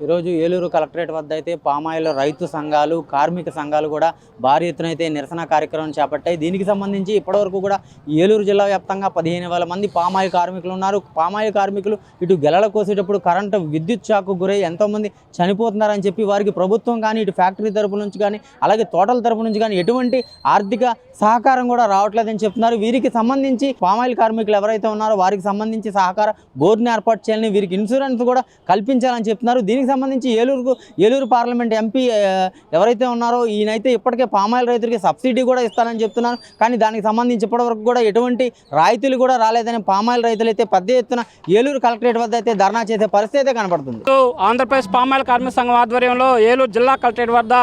ఈరోజు ఏలూరు కలెక్టరేట్ వద్ద అయితే పామాయిల్ రైతు సంఘాలు కార్మిక సంఘాలు కూడా భారీ ఎత్తున అయితే నిరసన కార్యక్రమం చేపట్టాయి. దీనికి సంబంధించి ఇప్పటివరకు కూడా ఏలూరు జిల్లా వ్యాప్తంగా పదిహేను వేల మంది పామాయిల్ కార్మికులు ఉన్నారు. పామాయిల్ కార్మికులు ఇటు గెలల కోసేటప్పుడు కరెంటు విద్యుత్ షాకు గురై ఎంతోమంది చనిపోతున్నారని చెప్పి వారికి ప్రభుత్వం కానీ ఇటు ఫ్యాక్టరీ తరపు నుంచి కానీ అలాగే తోటల తరపు నుంచి కానీ ఎటువంటి ఆర్థిక సహకారం కూడా రావట్లేదని చెప్తున్నారు. వీరికి సంబంధించి పామాయిల్ కార్మికులు ఎవరైతే ఉన్నారో వారికి సంబంధించి సహకార బోర్డుని ఏర్పాటు చేయాలని వీరికి ఇన్సూరెన్స్ కూడా కల్పించాలని చెప్తున్నారు. దీనికి సంబంధించి ఏలూరుకు ఏలూరు పార్లమెంట్ ఎంపీ ఎవరైతే ఉన్నారో ఈయనైతే ఇప్పటికే పామాయిల్ రైతులకి సబ్సిడీ కూడా ఇస్తానని చెప్తున్నారు. కానీ దానికి సంబంధించి ఇప్పటివరకు కూడా ఎటువంటి రాయితీలు కూడా రాలేదని పామాయిల్ రైతులు అయితే పెద్ద ఎత్తున ఏలూరు కలెక్టరేట్ వద్ద అయితే ధర్నా చేసే పరిస్థితి అయితే కనబడుతుంది. ఆంధ్రప్రదేశ్ పామాయిల్ కార్మిక సంఘం ఆధ్వర్యంలో ఏలూరు జిల్లా కలెక్టరేట్ వద్ద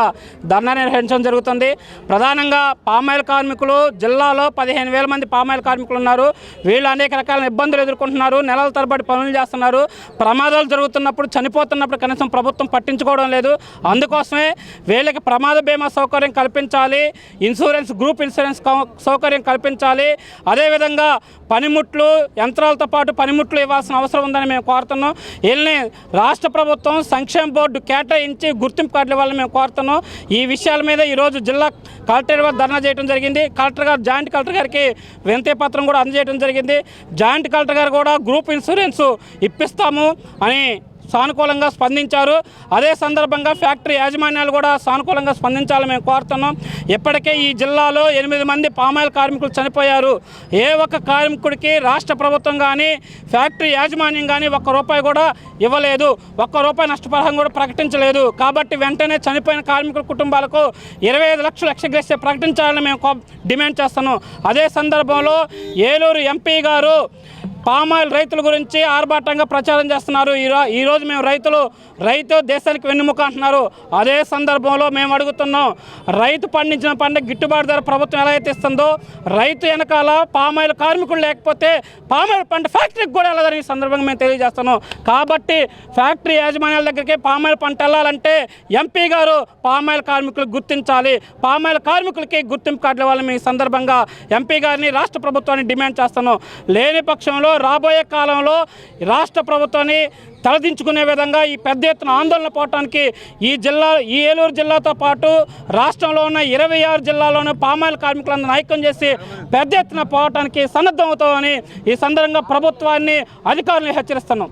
ధర్నా నిర్వహించడం జరుగుతుంది. ప్రధానంగా పామాయిల్ కార్మికులు జిల్లాలో పదిహేను వేల మంది పామాయిల్ కార్మికులు ఉన్నారు. వీళ్ళు అనేక రకాల ఇబ్బందులు ఎదుర్కొంటున్నారు. నెలల తరబడి పనులు చేస్తున్నారు. ప్రమాదాలు జరుగుతున్నప్పుడు చనిపోతున్నప్పుడు కనీసం ప్రభుత్వం పట్టించుకోవడం లేదు. అందుకోసమే వీళ్ళకి ప్రమాద బీమా సౌకర్యం కల్పించాలి. ఇన్సూరెన్స్ గ్రూప్ ఇన్సూరెన్స్ కౌ- సౌకర్యం కల్పించాలి. అదేవిధంగా పనిముట్లు యంత్రాలతో పాటు పనిముట్లు ఇవ్వాల్సిన అవసరం ఉందని మేము కోరుతున్నాం. వీళ్ళని రాష్ట్ర ప్రభుత్వం సంక్షేమ బోర్డు కేటాయించి గుర్తింపు కార్డులు ఇవ్వాలని మేము కోరుతున్నాం. ఈ విషయాల మీద ఈరోజు జిల్లా కలెక్టర్ వద్ద ధర్నా చేయడం జరిగింది. కలెక్టర్ గారు జాయింట్ కలెక్టర్ గారికి వినతి పత్రం కూడా అందజేయడం జరిగింది. జాయింట్ కలెక్టర్ గారు కూడా గ్రూప్ ఇన్సూరెన్స్ ఇప్పిస్తాము అని సానుకూలంగా స్పందించారు. అదే సందర్భంగా ఫ్యాక్టరీ యాజమాన్యాలు కూడా సానుకూలంగా స్పందించాలని మేము కోరుతున్నాం. ఇప్పటికే ఈ జిల్లాలో ఎనిమిది మంది పామాయిల్ కార్మికులు చనిపోయారు. ఏ ఒక్క కార్మికుడికి రాష్ట్ర ప్రభుత్వం కానీ ఫ్యాక్టరీ యాజమాన్యం కానీ ఒక్క రూపాయి కూడా ఇవ్వలేదు. ఒక్క రూపాయి నష్టపరిహారం కూడా ప్రకటించలేదు. కాబట్టి వెంటనే చనిపోయిన కార్మికుల కుటుంబాలకు ఇరవై ఐదు లక్షలు ఎక్స్గ్రెస్ ప్రకటించాలని మేము డిమాండ్ చేస్తున్నాం. అదే సందర్భంలో ఏలూరు ఎంపీ గారు పామాయిల్ రైతుల గురించి ఆర్భాటంగా ప్రచారం చేస్తున్నారు. ఈరో ఈరోజు మేము రైతులు రైతు దేశానికి వెన్నుముక అంటున్నారు. అదే సందర్భంలో మేము అడుగుతున్నాం రైతు పండించిన పంట గిట్టుబాటు ధర ప్రభుత్వం ఎలా అయితే ఇస్తుందో రైతు వెనకాల పామాయిల్ కార్మికులు లేకపోతే పామాయిల్ పంట ఫ్యాక్టరీకి కూడా వెళ్ళదని ఈ సందర్భంగా మేము తెలియజేస్తున్నాం. కాబట్టి ఫ్యాక్టరీ యాజమాన్యాల దగ్గరికి పామాయిల్ పంట వెళ్ళాలంటే ఎంపీ గారు పామాయిల్ కార్మికులకు గుర్తించాలి. పామాయిల్ కార్మికులకి గుర్తింపు కార్డులు ఇవ్వాలని మీ సందర్భంగా ఎంపీ గారిని రాష్ట్ర ప్రభుత్వాన్ని డిమాండ్ చేస్తున్నాం. లేని పక్షంలో రాబోయే కాలంలో రాష్ట్ర ప్రభుత్వాన్ని తలదించుకునే విధంగా ఈ పెద్ద ఎత్తున ఆందోళన పోవటానికి ఈ జిల్లా ఈ ఏలూరు జిల్లాతో పాటు రాష్ట్రంలో ఉన్న ఇరవై ఆరు జిల్లాలోని పామాయిల్ కార్మికులందరూ నాయకం చేసి పెద్ద ఎత్తున పోవటానికి సన్నద్ధమవుతామని ఈ సందర్భంగా ప్రభుత్వాన్ని అధికారులను హెచ్చరిస్తున్నాం.